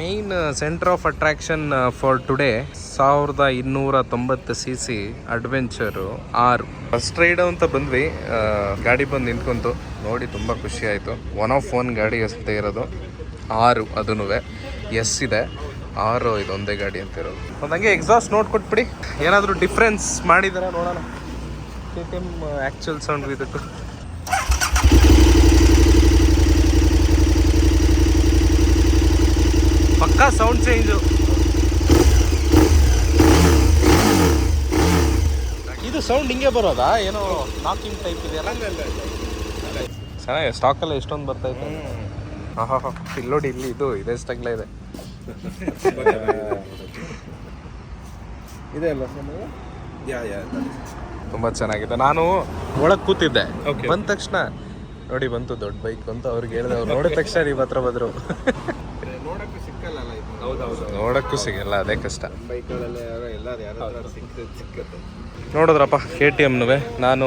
Main centre of attraction for today ಸಾವಿರದ ಇನ್ನೂರ ತೊಂಬತ್ತು ಸಿ ಸಿ ಅಡ್ವೆಂಚರು ಆರು. ಫಸ್ಟ್ ರೈಡ್ ಅಂತ ಬಂದ್ವಿ. ಗಾಡಿ ಬಂದು ನಿಂತ್ಕೊಂತು. ನೋಡಿ, ತುಂಬ ಖುಷಿ ಆಯಿತು. ಒನ್ ಆಫ್ ಒನ್ ಗಾಡಿ ಅಷ್ಟೇ ಇರೋದು. ಆರು ಅದೂ ಎಸ್ ಇದೆ. ಆರು ಇದು ಒಂದೇ ಗಾಡಿ ಅಂತ ಇರೋದು. ಒಂದು ಹಂಗೆ ಎಕ್ಸಾಸ್ಟ್ ನೋಡ್ಕೊಟ್ಬಿಡಿ ಏನಾದರೂ ಡಿಫ್ರೆನ್ಸ್ ಮಾಡಿದಾರ ನೋಡೋಣ. K T M actual sound ಇದಕ್ಕೂ ಪಕ್ಕಾ ಸೌಂಡ್ ಚೇಂಜು ಇದು ಸೌಂಡ್ ಹಿಂಗೆ ಬರೋದಾ? ಏನೋ ನಾಕಿಂಗ್ ಟೈಪ್ ಇದೆಯಲ್ಲ? ಚೆನ್ನಾಗಿದೆ ಸ್ಟಾಕಲ್ಲ ಎಷ್ಟೊಂದು ಬರ್ತೈತೆ ಹಾಂ ಹಾಂ. ಇಲ್ಲಿ ನೋಡಿ ಇಲ್ಲಿ ಇದು ಇದೆ ಸ್ಟಗ್ಲ ಇದೆ. ಇದೆ ಅಲ್ಲ ಯಾ ಯಾ ತುಂಬ ಚೆನ್ನಾಗಿದೆ. ನಾನು ಒಳಗೆ ಕೂತಿದ್ದೆ. ಬಂದ ತಕ್ಷಣ ನೋಡಿ ಬಂತು ದೊಡ್ಡ ಬೈಕ್ ಅಂತ ಅವ್ರಿಗೆ ಹೇಳಿದೆ. ಅವ್ರು ನೋಡಿದ ತಕ್ಷಣ ನೀವು ಹತ್ರ ಬಂದರು ನೋಡಕ್ಕೂ ಸಿಕ್ಕಲ್ಲ ಇದು ಹೌದೌದು ನೋಡೋಕ್ಕೂ ಸಿಗಲ್ಲ ಅದೇ ಕಷ್ಟ. ಬೈಕ್ಗಳಲ್ಲಿ ಎಲ್ಲ ಯಾರು ಸಿಕ್ಕ ಸಿಕ್ಕತ್ತೆ. ನೋಡಿದ್ರಪ್ಪ ಕೆ ಟಿ ಎಮ್ನುವೆ ನಾನು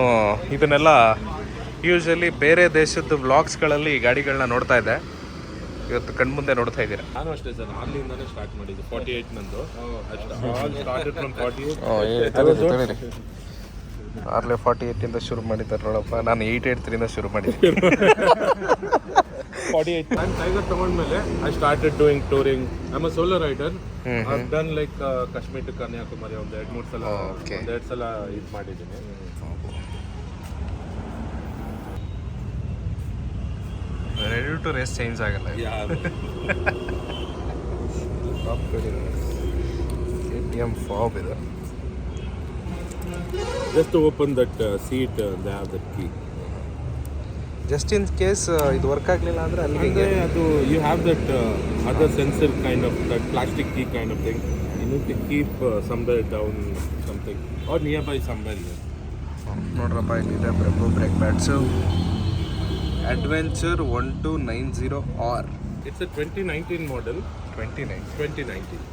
ಇದನ್ನೆಲ್ಲ ಯೂಶಲಿ ಬೇರೆ ದೇಶದ ವ್ಲಾಗ್ಸ್ಗಳಲ್ಲಿ ಈ ಗಾಡಿಗಳನ್ನ ನೋಡ್ತಾ ಇದ್ದೆ. ಇವತ್ತು ಕಣ್ಮುಂದೆ ನೋಡ್ತಾ ಇದ್ದೀರಾ? ನಾನು ಅಷ್ಟೇ ಸರ್ ಅಲ್ಲಿಂದಾನೇ ಸ್ಟಾರ್ಟ್ ಮಾಡಿದ್ದು ಫಾರ್ಟಿ ಏಯ್ಟ್ ನಂದು ಆರ್ಲೆ ಫಾರ್ಟಿ ಏಯ್ಟಿಂದ ಶುರು ಮಾಡಿದ್ದಾರೆ ನೋಡಪ್ಪ ನಾನು ಏಯ್ಟ್ ಏಯ್ಟ್ ತ್ರೀಯಿಂದ ಶುರು ಮಾಡಿದ್ದೆ ಫಾರ್ಟಿ ಏಯ್ಟ್ ನಾನು ಟೈಗರ್ ತಗೊಂಡ್ಮೇಲೆ ಐ ಸ್ಟಾರ್ಟೆಡ್ ಡೂಯಿಂಗ್ ಟೂರಿಂಗ್ ನಮ್ಮ solo rider done like Kashmir to Kanyakumari ಒಂದು ಎರಡು ಮೂರು ಸಲ Okay. ಒಂದು ಎರಡು ಸಲ ಇದು ಮಾಡಿದ್ದೀನಿ. ರೆಡಿ ಟು ರೆಸ್ಟ್ ಚೇಂಜ್ ಆಗಲ್ಲ ಕೆ ಟಿ ಎಂ ಫಾಬ್ ಇದೆ. Just open that seat they have that key just in case ಇದು ವರ್ಕ್ ಆಗಲಿಲ್ಲ ಅಂದರೆ ಅಲ್ಲಿಗೆ ಅದು you have that other sensor kind of that plastic key kind of thing you need to keep somewhere down something or near by somewhere ನೋಡ್ರಪ್ಪ ಇಲ್ಲಿದೆ Prabhu brake pads adventure one two nine zero or it's a twenty nineteen model twenty nine twenty nineteen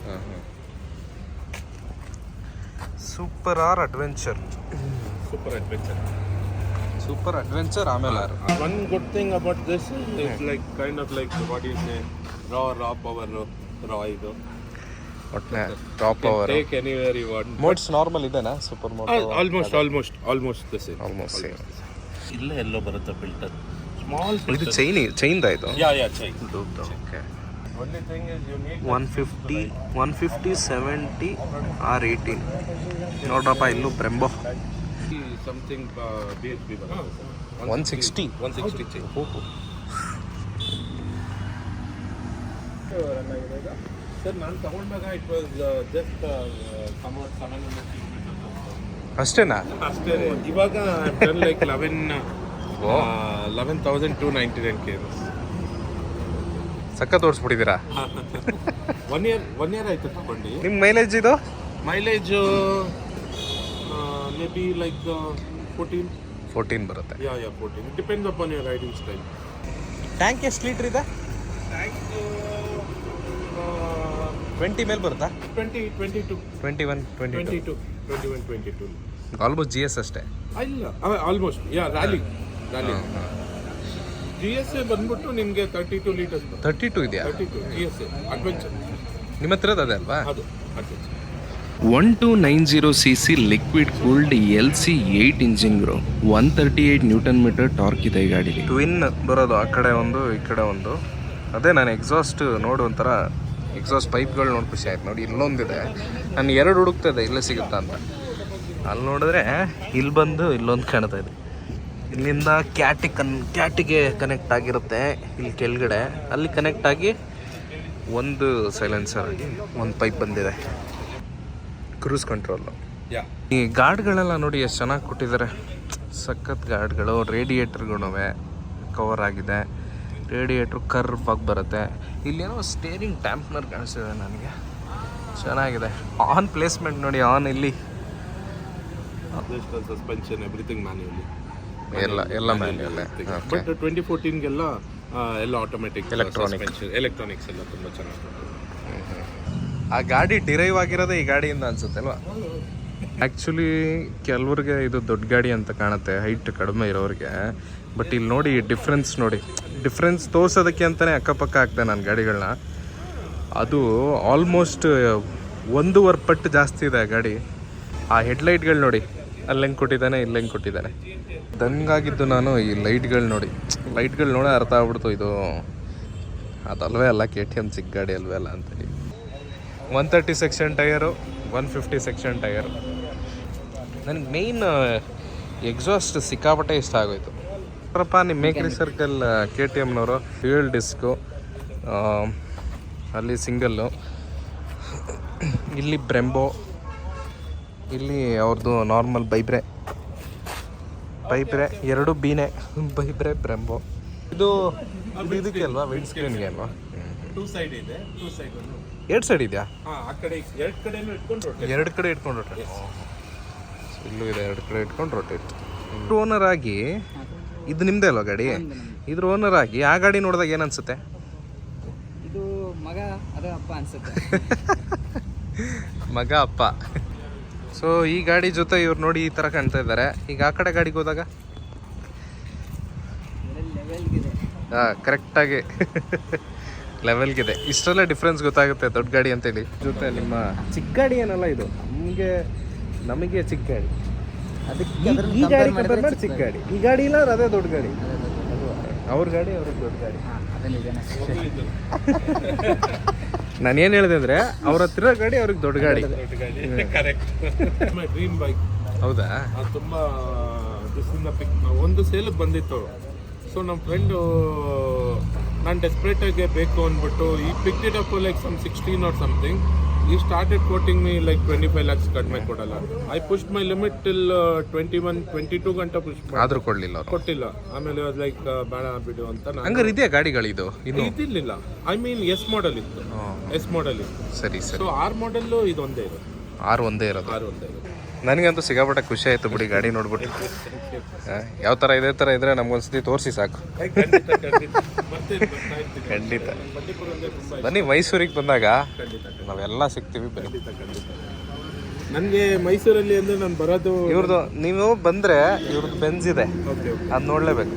super R adventure super adventure super adventure ಆಮೇಲೆ one good thing about this is like kind of like what a raw raw power raw ಇದು. ಒಟ್ಟನೆ top hour take anywhere you want modes normal ಇದೆನಾ? Super mode almost almost almost the same. Almost same ಇಲ್ಲೇ ಎಲ್ಲೋ ಬರುತ್ತೆ filter small ಇದು chain ಚೈನ್ದ ಇದು? Yeah yeah ಚೈ okay only thing is you need one fifty one fifty seventy or eighteen ನೋಡ್ರಪ್ಪ ಇಲ್ಲೂ Brembo something uh, P ಬರುತ್ತೆ one sixty 160 ಚೈ ಸರ್ ನಾನು ತಗೊಂಡಾಗ it was just come out seven ಅಷ್ಟೇನಾ? ಅಷ್ಟೇ. ಇವಾಗ done like eleven eleven thousand two ninety nine K ಸಕ್ಕ ತೋರಿಸ್ಬಿಟ್ಟಿದ್ದೀರಾ ಒನ್ ಇಯರ್ ಒನ್ ಇಯರ್ ಆಯ್ತು ತಗೊಂಡು. ನಿಮ್ಮ ಮೈಲೇಜ್ ಇದು? Mileage maybe like fourteen fourteen ಬರುತ್ತೆ. Yeah yeah fourteen depends upon your riding style tank ಎಷ್ಟು ಲೀಟ್ರ್ ಇದೆ? ಟ್ವೆಂಟಿ ಮೇಲೆ ಬರುತ್ತಾ? Twenty twenty two twenty one twenty twenty two twenty one twenty two almost G S ಅಷ್ಟೇ ಇಲ್ಲ almost yeah rally rally G S A ಬಂದ್ಬಿಟ್ಟು ನಿಮಗೆ thirty two litres thirty two ಇದೆಯಾ? Thirty two G S A adventure ನಿಮ್ಮ ಹತ್ರದ ಅದೇ ಅಲ್ವಾ? ಅದು adventure one two nine zero C C liquid cooled L C eight engine grow one thirty eight newton metre torque ಇದೆ ಈ ಗಾಡಿಲಿ. Twin ಬರೋದು ಆ ಕಡೆ ಒಂದು, ಈ ಕಡೆ ಒಂದು. ಅದೇ ನಾನು ಎಕ್ಸಾಸ್ಟ್ ನೋಡು ಒಂಥರ, ಎಕ್ಸಾಸ್ಟ್ ಪೈಪ್ಗಳು ನೋಡಿ ಖುಷಿ ಆಯ್ತು. ನೋಡಿ ಇಲ್ಲೊಂದಿದೆ. ನಾನು ಎರಡು ಹುಡುಕ್ತದೆ ಇಲ್ಲೇ ಸಿಗುತ್ತಾ ಅಂತ. ಅಲ್ಲಿ ನೋಡಿದ್ರೆ ಇಲ್ಲಿ ಬಂದು ಇಲ್ಲೊಂದು ಕಾಣ್ತಾ ಇದೆ. ಇಲ್ಲಿಂದ ಕ್ಯಾಟಿಗೆ ಕನ್, ಕ್ಯಾಟಿಗೆ ಕನೆಕ್ಟ್ ಆಗಿರುತ್ತೆ ಇಲ್ಲಿ ಕೆಳಗಡೆ. ಅಲ್ಲಿ ಕನೆಕ್ಟ್ ಆಗಿ ಒಂದು ಸೈಲೆನ್ಸರ್ ಆಗಿ ಒಂದು ಪೈಪ್ ಬಂದಿದೆ. ಕ್ರೂಸ್ ಕಂಟ್ರೋಲು ಯಾ ಈ ಗಾರ್ಡ್ಗಳೆಲ್ಲ ನೋಡಿ ಎಷ್ಟು ಚೆನ್ನಾಗಿ ಕೊಟ್ಟಿದ್ದಾರೆ ಸಖತ್ ಗಾರ್ಡ್ಗಳು ರೇಡಿಯೇಟರ್ಗಳು ಕವರ್ ಆಗಿದೆ. ರೇಡಿಯೇಟ್ರ್ ಕರ್ವ್ ಆಗಿ ಬರುತ್ತೆ. ಇಲ್ಲೇನೋ ಸ್ಟೇರಿಂಗ್ ಟ್ಯಾಂಪ್ನರ್ ಕಾಣಿಸ್ತಿದೆ ನನಗೆ. ಚೆನ್ನಾಗಿದೆ. ಆನ್ ಪ್ಲೇಸ್ಮೆಂಟ್ ನೋಡಿ ಆನ್ ಇಲ್ಲಿ. ಸಸ್ಪೆನ್ಷನ್ ಎವ್ರಿಥಿಂಗ್ ಮ್ಯಾನ್ಯುವಲಿ ಎಲ್ಲ ಎಲ್ಲ ಮ್ಯಾನ್ಯಲ್ಲೇ ಬಟ್ ಟ್ವೆಂಟಿ ಫೋರ್ಟೀನ್ಗೆಲ್ಲ ಎಲ್ಲ ಆಟೋಮೆಟಿಕ್ ಎಲೆಕ್ಟ್ರಾನಿಕ್ ಎಲೆಕ್ಟ್ರಾನಿಕ್ಸ್ ಎಲ್ಲ ತುಂಬ ಚೆನ್ನಾಗಿ ಆ ಗಾಡಿ ಡಿರೈವ್ ಆಗಿರೋದೇ ಈ ಗಾಡಿಯಿಂದ ಅನ್ಸುತ್ತೆ ಅಲ್ವಾ ಆ್ಯಕ್ಚುಲಿ ಕೆಲವ್ರಿಗೆ ಇದು ದೊಡ್ಡ ಗಾಡಿ ಅಂತ ಕಾಣುತ್ತೆ ಹೈಟ್ ಕಡಿಮೆ ಇರೋರಿಗೆ. ಬಟ್ ಇಲ್ಲಿ ನೋಡಿ ಡಿಫ್ರೆನ್ಸ್ ನೋಡಿ. ಡಿಫ್ರೆನ್ಸ್ ತೋರ್ಸೋದಕ್ಕೆ ಅಂತಲೇ ಅಕ್ಕಪಕ್ಕ ಹಾಕ್ದೆ ನಾನು ಗಾಡಿಗಳನ್ನ ಅದು ಆಲ್ಮೋಸ್ಟ್ ಒಂದೂವರೆ ಪಟ್ಟು ಜಾಸ್ತಿ ಇದೆ ಆ ಗಾಡಿ. ಆ ಹೆಡ್ಲೈಟ್ಗಳು ನೋಡಿ ಅಲ್ಲಿ ಹೆಂಗೆ ಕೊಟ್ಟಿದ್ದಾನೆ ಇಲ್ಲಿ ಹೆಂಗೆ ಕೊಟ್ಟಿದ್ದಾನೆ. ದಂಗಾಗಿದ್ದು ನಾನು ಈ ಲೈಟ್ಗಳು ನೋಡಿ. ಲೈಟ್ಗಳು ನೋಡೇ ಅರ್ಥ ಆಗ್ಬಿಡ್ತು ಇದು. ಅದಲ್ವೇ ಅಲ್ಲ ಕೆ ಟಿ ಎಂ ಸಿಕ್ಕ ಗಾಡಿ ಅಲ್ವೇ ಅಲ್ಲ ಅಂತೇಳಿ one thirty section tyre one fifty section tyre ನನಗೆ ಮೇಯ್ನ್ ಎಕ್ಸಾಸ್ಟ್ ಸಿಕ್ಕಾಪಟ್ಟೆ ಇಷ್ಟ ಆಗೋಯ್ತು. ಪ್ರಪ್ಪ ನಿಮ್ಮ ಮೇಕ್ರಿ ಸರ್ಕಲ್ ಕೆ ಟಿ ಎಮ್ನವರು ಫ್ಯೂಯಲ್ ಡಿಸ್ಕು ಅಲ್ಲಿ ಸಿಂಗಲ್ಲು ಇಲ್ಲಿ ಬ್ರೆಂಬೋ ಇಲ್ಲಿ ಅವ್ರದ್ದು ನಾರ್ಮಲ್ ಬೈಬ್ರೆ ಬೈಬ್ರೆ ಎರಡು ಬೀನೆ. ಬೈಬ್ರೆ ಬ್ರೆಂಬೋ ಇದು ಇದು ಇದಕ್ಕೆ ಅಲ್ವಾ ವಿಂಡ್ ಸ್ಕ್ರೀನ್ಗೆ ಅಲ್ವಾ? ಟೂ ಸೈಡ್ ಇದೆ ಟೂ ಸೈಡ್ ಎರಡು ಸೈಡ್ ಇದೆಯಾ? ಹಾ ಆ ಕಡೆ ಎರಡು ಕಡೆನೂ ಇಟ್ಕೊಂಡು. ಎರಡು ಕಡೆ ಇಟ್ಕೊಂಡು ರೊಟೇಟ್ ಇಲ್ಲೂ ಇದೆ ಎರಡು ಕಡೆ ಇಟ್ಕೊಂಡು ರೊಟೇಟ್ ಓನರ್ ಆಗಿ ಇದು ನಿಮ್ಮದೇ ಅಲ್ವಾ ಗಾಡಿ? ಇದ್ರ ಓನರ್ ಆಗಿ ಆ ಗಾಡಿ ನೋಡಿದಾಗ ಏನು ಅನ್ಸುತ್ತೆ? ಇದು ಮಗ ಅದ ಅಪ್ಪ ಅನ್ಸುತ್ತೆ. ಮಗ ಅಪ್ಪ. ಸೊ ಈ ಗಾಡಿ ಜೊತೆ ಇವ್ರು ನೋಡಿ ಈ ಥರ ಕಾಣ್ತಾ ಇದ್ದಾರೆ. ಈಗ ಆ ಕಡೆ ಗಾಡಿಗೆ ಹೋದಾಗ? ಹಾಂ ಕರೆಕ್ಟಾಗಿ ಲೆವೆಲ್ಗಿದೆ ಇಷ್ಟೆಲ್ಲ ಡಿಫ್ರೆನ್ಸ್ ಗೊತ್ತಾಗುತ್ತೆ ದೊಡ್ಡ ಗಾಡಿ ಅಂತೇಳಿ. ಜೊತೆ ನಿಮ್ಮ ಚಿಕ್ಕ ಗಾಡಿ ಏನಲ್ಲ ಇದು? ನಮಗೆ ನಮಗೆ ಚಿಕ್ಕ ಗಾಡಿ. ಅದಕ್ಕೆ ಈ- ಗಾಡಿ ಮಾಡಿ ಚಿಕ್ಕ ಗಾಡಿ. ಈ ಗಾಡಿ ಇಲ್ಲ ಅದೇ ದೊಡ್ಡ ಗಾಡಿ. ಅವ್ರ ಗಾಡಿ ಅವ್ರಿಗೆ ದೊಡ್ಡ ಗಾಡಿ. ನಾನು ಏನು ಹೇಳಿದೆ ಅಂದರೆ ಅವ್ರ ಹತ್ರ ಗಾಡಿ ಅವ್ರಿಗೆ ದೊಡ್ಡ ಗಾಡಿ. ಡ್ರೀಮ್ ಬೈಕ್ ಹೌದಾ? ಅದು ತುಂಬ ದಿವಸದಿಂದ ಪಿಕ್ ಒಂದು ಸೇಲಿಗೆ ಬಂದಿತ್ತು ಸೊ ನಮ್ಮ ಫ್ರೆಂಡು ನಾನು ಡೆಸ್ಪ್ರೇಟಾಗೆ ಬೇಕು ಅಂದ್ಬಿಟ್ಟು ಈ pick it up like some sixteen or something ಈ started quoting me like twenty five lakhs ಕಡಿಮೆ ಕೊಡಲ್ಲ. I push my limit till twenty one twenty two ಗಂಟೆ ಪುಷ್ ಆದ್ರೂ ಕೊಡಲಿಲ್ಲ ಅವರು. ಕೊಟ್ಟಿಲ್ಲ. ಆಮೇಲೆ ಲೈಕ್ ಬೇಡ ಬಿಡು ಅಂತ ನಾನು ಹಂಗಾರೆ ಇದೆಯಾ ಗಾಡಿಗಳಿದು ಇನ್ನು? ಇದಿರ್ಲಿಲ್ಲ. ಐ ಮೀನ್ ಎಸ್ ಮಾಡೆಲ್ ಇತ್ತು. ಎಸ್ ಮಾಡೆಲ್ ಇತ್ತು. ಸರಿ ಸರಿ. ಸೊ ಆರ್ ಮಾಡೆಲ್ಲು ಇದೊಂದೇ ಇದೆ. ಆರು ಒಂದೇ ಇರೋದು. ಆರ್ ಒಂದೇ ಇದೆ. ನನಗಂತೂ ಸಿಕ್ಕಾಪಟ್ಟೆ ಖುಷಿ ಆಯ್ತು ಬಿಡಿ ಗಾಡಿ ನೋಡ್ಬಿಟ್ಟು. ಯಾವ ಥರ ಇದೇ ಥರ ಇದ್ರೆ ನಮ್ಗೊಂದ್ಸತಿ ತೋರಿಸಿ ಸಾಕು. ಖಂಡಿತ. ಬನ್ನಿ ಮೈಸೂರಿಗೆ ಬಂದಾಗ ನಾವೆಲ್ಲ ಸಿಗ್ತೀವಿ ಬನ್ನಿ. ನನಗೆ ಮೈಸೂರಲ್ಲಿ ಅಂದ್ರೆ ನಾನು ಬರೋದು ಇವ್ರದ್ದು ನೀವು ಬಂದರೆ ಇವ್ರದ್ದು ಬೆನ್ಸ್ ಇದೆ. ಅದು ನೋಡಲೇಬೇಕು.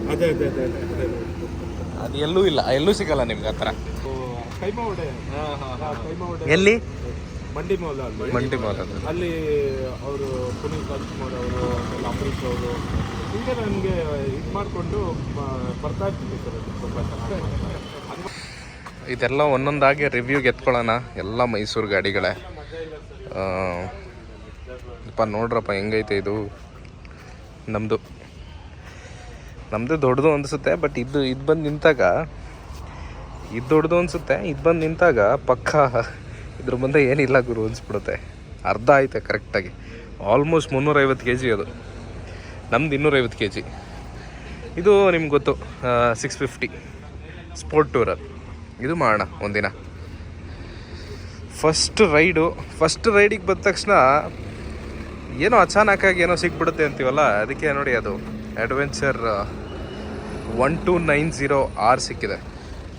ಅದೇ ಎಲ್ಲೂ ಇಲ್ಲ ಎಲ್ಲೂ ಸಿಗಲ್ಲ ನಿಮ್ಗೆ ಆ ಥರ ಎಲ್ಲಿ? ಮಂಡಿ ಮಾಲ್ ಅಲ್ಲಿ ಮಂಡಿ ಮಾಲ್ ಅಲ್ಲಿ ಅವರು ಪುನೀತ್ ರಾಜ್ಕುಮಾರ್ ಅವರು ಅಂಬರೀಷ್ ಅವರು ಹಿಂಗೆ ನನಗೆ ಇದು ಮಾಡಿಕೊಂಡು ಬರ್ತಾ ಇರ್ತೀನಿ ಸರ್ ತುಂಬ ಇದೆಲ್ಲ ಒಂದೊಂದಾಗಿ ರಿವ್ಯೂಗೆ ಎತ್ಕೊಳ್ಳೋಣ ಎಲ್ಲ ಮೈಸೂರು ಗಾಡಿಗಳೇ. ಅಪ್ಪ ನೋಡ್ರಪ್ಪ ಹೆಂಗೈತೆ ಇದು? ನಮ್ಮದು ನಮ್ಮದು ದೊಡ್ಡದು ಅನಿಸುತ್ತೆ ಬಟ್ ಇದು ಇದು ಬಂದು ನಿಂತಾಗ ಇದು ದೊಡ್ಡದು ಅನಿಸುತ್ತೆ ಇದು ಬಂದು ನಿಂತಾಗ ಪಕ್ಕ ಇದ್ರ ಮುಂದೆ ಏನಿಲ್ಲ ಗುರು ಅನಿಸ್ಬಿಡುತ್ತೆ. ಅರ್ಧ ಆಯ್ತೆ ಕರೆಕ್ಟಾಗಿ ಆಲ್ಮೋಸ್ಟ್ ಮುನ್ನೂರೈವತ್ತು ಕೆ ಜಿ ಅದು. ನಮ್ದು ಇನ್ನೂರೈವತ್ತು ಕೆ ಜಿ ಇದು ನಿಮ್ಗೆ ಗೊತ್ತು ಸಿಕ್ಸ್ ಫಿಫ್ಟಿ ಸ್ಪೋರ್ಟ್ ಟೂರರ್ ಇದು ಮಾಡೋಣ ಒಂದಿನ. ಫಸ್ಟ್ ರೈಡು ಫಸ್ಟ್ ರೈಡಿಗೆ ಬಂದ ತಕ್ಷಣ ಏನೋ ಅಚಾನಕ್ಕಾಗಿ ಏನೋ ಸಿಕ್ಬಿಡುತ್ತೆ ಅಂತೀವಲ್ಲ, ಅದಕ್ಕೆ ನೋಡಿ ಅದು adventure one two nine zero R ಸಿಕ್ಕಿದೆ.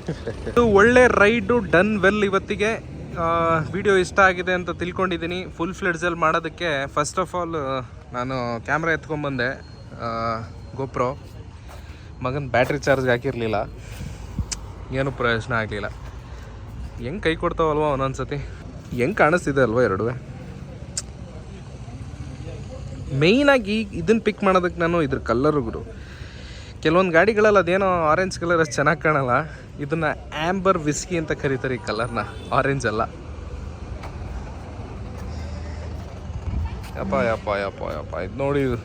ಇದು ಒಳ್ಳೆ ರೈಡು ಡನ್ ವೆಲ್ ಇವತ್ತಿಗೆ. ವಿಡಿಯೋ ಇಷ್ಟ ಆಗಿದೆ ಅಂತ ತಿಳ್ಕೊಂಡಿದ್ದೀನಿ. ಫುಲ್ ಫ್ಲೆಡ್ಸಲ್ಲಿ ಮಾಡೋದಕ್ಕೆ ಫಸ್ಟ್ ಆಫ್ ಆಲ್ ನಾನು ಕ್ಯಾಮ್ರಾ ಎತ್ಕೊಂಡ್ಬಂದೆ ಗೋಪ್ರೋ ಮಗನ ಬ್ಯಾಟ್ರಿ ಚಾರ್ಜ್ ಹಾಕಿರಲಿಲ್ಲ. ಏನು ಪ್ರಯೋಜನ ಆಗಲಿಲ್ಲ. ಹೆಂಗೆ ಕೈ ಕೊಡ್ತಾವಲ್ವ ಒಂದೊಂದು ಸತಿ ಹೆಂಗೆ ಕಾಣಿಸ್ತಿದೆ ಅಲ್ವಾ ಎರಡುವೆ? ಮೇಯ್ನಾಗಿ ಇದನ್ನು ಪಿಕ್ ಮಾಡೋದಕ್ಕೆ ನಾನು ಇದ್ರ ಕಲ್ಲರುಗಳು ಕೆಲವೊಂದು ಗಾಡಿಗಳಲ್ಲಿ ಅದೇನೋ ಆರೆಂಜ್ ಕಲರ್ ಅಷ್ಟು ಚೆನ್ನಾಗಿ ಕಾಣಲ್ಲ. ಇದನ್ನ ಆ್ಯಂಬರ್ ವಿಸ್ಕಿ ಅಂತ ಕರೀತಾರೆ ಈ ಕಲರ್ನ ಆರೆಂಜ್ ಅಲ್ಲ. ಯಪ್ಪ ಯಪ್ಪ ಇದು ನೋಡಿ. ಇದು